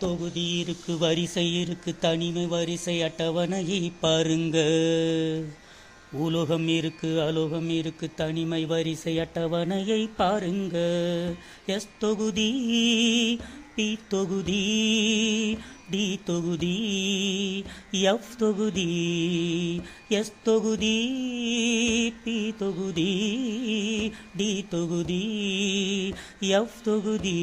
தொகுதி இருக்கு வரிசை இருக்கு தனிமை வரிசை அட்டவணையை பாருங்க. உலோகம் இருக்கு அலோகம் இருக்கு தனிமை வரிசை அட்டவணையை பாருங்க. எஸ் தொகுதி பி தொகுதி டி தொகுதி எஃப் தொகுதி எஸ் தொகுதி பி தொகுதி டி தொகுதி எஃப் தொகுதி.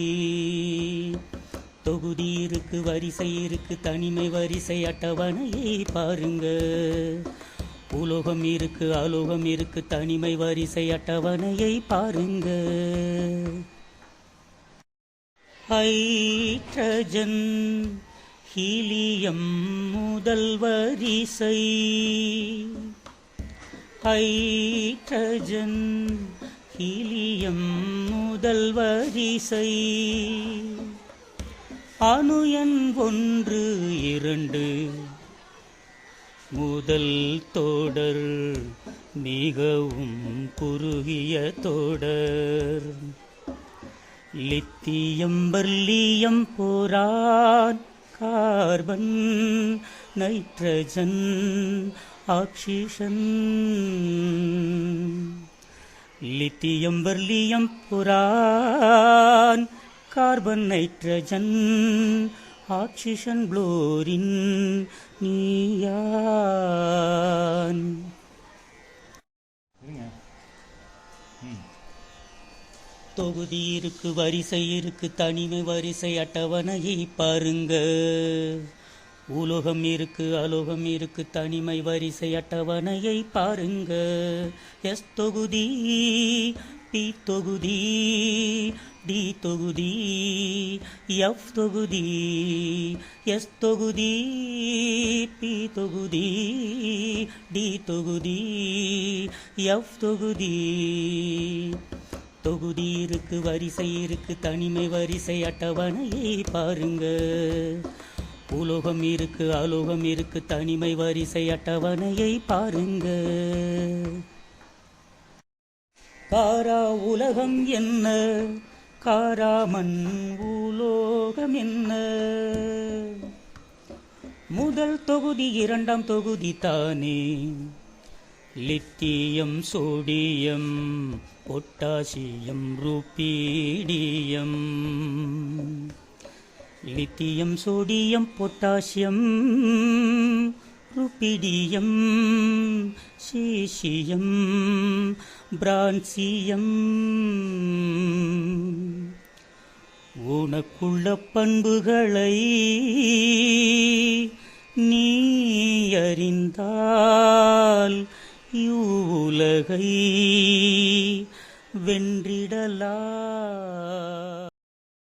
தொகுதி இருக்கு வரிசை இருக்கு தனிமை வரிசை அட்டவணையை பாருங்க. உலோகம் இருக்கு அலோகம் இருக்கு தனிமை வரிசை அட்டவணையை பாருங்க. ஹைட்ரஜன் ஹீலியம் முதல் வரிசை. ஹைட்ரஜன் ஹீலியம் முதல் வரிசை. அணு எண் ஒன்று இரண்டு. முதல் தொடர் மிகவும் குறுகிய தொடர். Lithium beryllium boron carbon nitrogen oxygen lithium beryllium boron carbon nitrogen oxygen chlorine நீயா. தொகுதி இருக்கு வரிசை இருக்கு தனிமை வரிசை அட்டவணையை பாருங்க. உலோகம் இருக்கு அலோகம் இருக்கு தனிமை வரிசை அட்டவணையை பாருங்க. எஸ் தொகுதி பி தொகுதி டி தொகுதி எஃப் தொகுதி எஸ் தொகுதி பி தொகுதி டி தொகுதி எஃப் தொகுதி. தொகுதி இருக்கு வரிசை இருக்கு தனிமை வரிசை அட்டவணையை பாருங்க. உலோகம் இருக்கு அலோகம் இருக்கு தனிமை வரிசை அட்டவணையை பாருங்க. காரா உலகம் என்ன? காராமன் உலோகம் என்ன? முதல் தொகுதி இரண்டாம் தொகுதி தானே? Lithium sodium potassium rubidium lithium sodium potassium rubidium caesium francium. உனக்குள்ள பண்புகளை நீ அறிந்தால் இவ்வுலகை வென்றிடலா